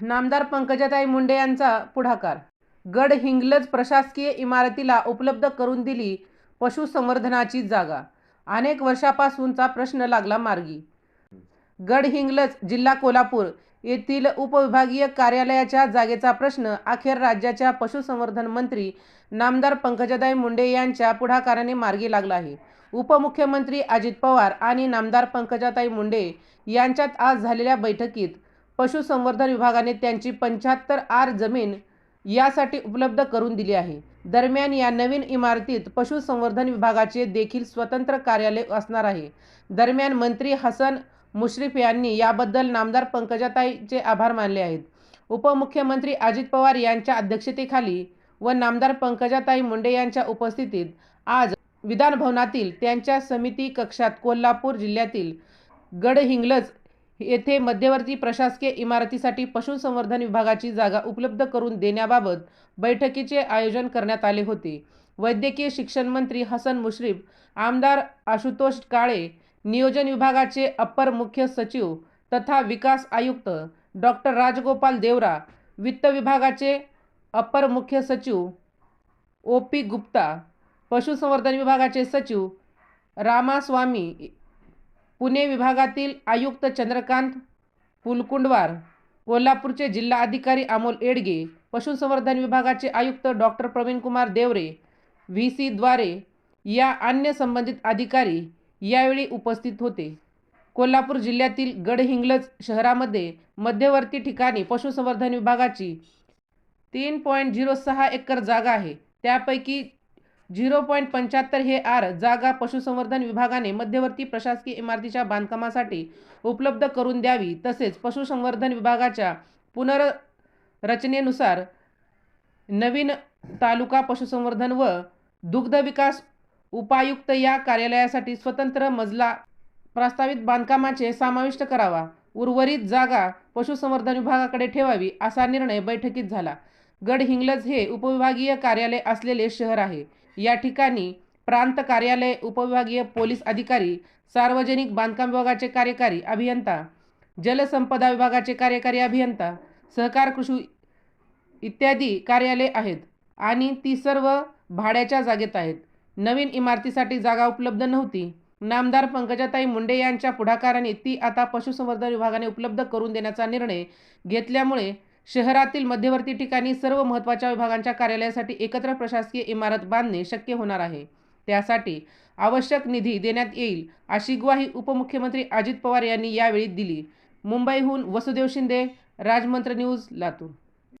नामदार पंकजाताई मुंडे यांचा पुढाकार. गड हिंगलज प्रशासकीय इमारतीला उपलब्ध करून दिली पशुसंवर्धनाची जागा. अनेक वर्षापासूनचा प्रश्न लागला मार्गी. गडहिंग्लज जिल्हा कोल्हापूर येथील उपविभागीय कार्यालयाच्या जागेचा प्रश्न अखेर राज्याच्या पशुसंवर्धन मंत्री नामदार पंकजादाई मुंडे यांच्या पुढाकाराने मार्गी लागला आहे. उपमुख्यमंत्री अजित पवार आणि नामदार पंकजाताई मुंडे यांच्यात आज झालेल्या बैठकीत पशुसंवर्धन विभागाने त्यांची पंच्याहत्तर आर जमीन यासाठी उपलब्ध करून दिली आहे. दरम्यान या नवीन इमारतीत पशुसंवर्धन विभागाचे देखील स्वतंत्र कार्यालय असणार आहे. दरम्यान मंत्री हसन मुश्रीफ यांनी याबद्दल नामदार पंकजाताईचे आभार मानले आहेत. उपमुख्यमंत्री अजित पवार यांच्या अध्यक्षतेखाली व नामदार पंकजाताई मुंडे यांच्या उपस्थितीत आज विधानभवनातील त्यांच्या समिती कक्षात कोल्हापूर जिल्ह्यातील गडहिंग्लज येथे मध्यवर्ती प्रशासकीय इमारतीसाठी पशुसंवर्धन विभागाची जागा उपलब्ध करून देण्याबाबत बैठकीचे आयोजन करण्यात आले होते. वैद्यकीय शिक्षण मंत्री हसन मुश्रीफ आमदार आशुतोष काळे नियोजन विभागाचे अप्पर मुख्य सचिव तथा विकास आयुक्त डॉक्टर राजगोपाल देवरा वित्त विभागाचे अप्पर मुख्य सचिव ओ पी गुप्ता पशुसंवर्धन विभागाचे सचिव रामास्वामी पुणे विभागातील आयुक्त चंद्रकांत पुलकुंडवार कोल्हापूरचे जिल्हा अधिकारी अमोल एडगे पशुसंवर्धन विभागाचे आयुक्त doctor Pravinkumar Deore V C द्वारे या अन्य संबंधित अधिकारी यावेळी उपस्थित होते. कोल्हापूर जिल्ह्यातील गडहिंग्लज शहरामध्ये मध्यवर्ती ठिकाणी पशुसंवर्धन विभागाची तीन पॉईंट झिरो सहा एकर जागा आहे. त्यापैकी झिरो पॉईंट पंच्याहत्तर हे आर जागा पशुसंवर्धन विभागाने मध्यवर्ती प्रशासकीय इमारतीच्या बांधकामासाठी उपलब्ध करून द्यावी तसेच पशुसंवर्धन विभागाच्या पुनर्रचनेनुसार नवीन तालुका पशुसंवर्धन व दुग्ध विकास उपायुक्त या कार्यालयासाठी स्वतंत्र मजला प्रस्तावित बांधकामाचे समाविष्ट करावा. उर्वरित जागा पशुसंवर्धन विभागाकडे ठेवावी असा निर्णय बैठकीत झाला. गडहिंग्लज हे उपविभागीय कार्यालय असलेले शहर आहे. या ठिकाणी प्रांत कार्यालय उपविभागीय पोलीस अधिकारी सार्वजनिक बांधकाम विभागाचे कार्यकारी अभियंता जलसंपदा विभागाचे कार्यकारी अभियंता सहकार कृषी इत्यादी कार्यालय आहेत आणि ती सर्व भाड्याच्या जागेत आहेत. नवीन इमारतीसाठी जागा उपलब्ध नव्हती. नामदार पंकजाताई मुंडे यांच्या पुढाकाराने ती आता पशुसंवर्धन विभागाने उपलब्ध करून देण्याचा निर्णय घेतल्यामुळे शहरातील मध्यवर्ती ठिकाणी सर्व महत्त्वाच्या विभागांच्या कार्यालयासाठी एकत्र प्रशासकीय इमारत बांधणे शक्य होणार आहे. त्यासाठी आवश्यक निधी देण्यात येईल अशी ग्वाही उपमुख्यमंत्री अजित पवार यांनी यावेळी दिली. मुंबईहून वसुदेव शिंदे राजमंत्र न्यूज लातूर.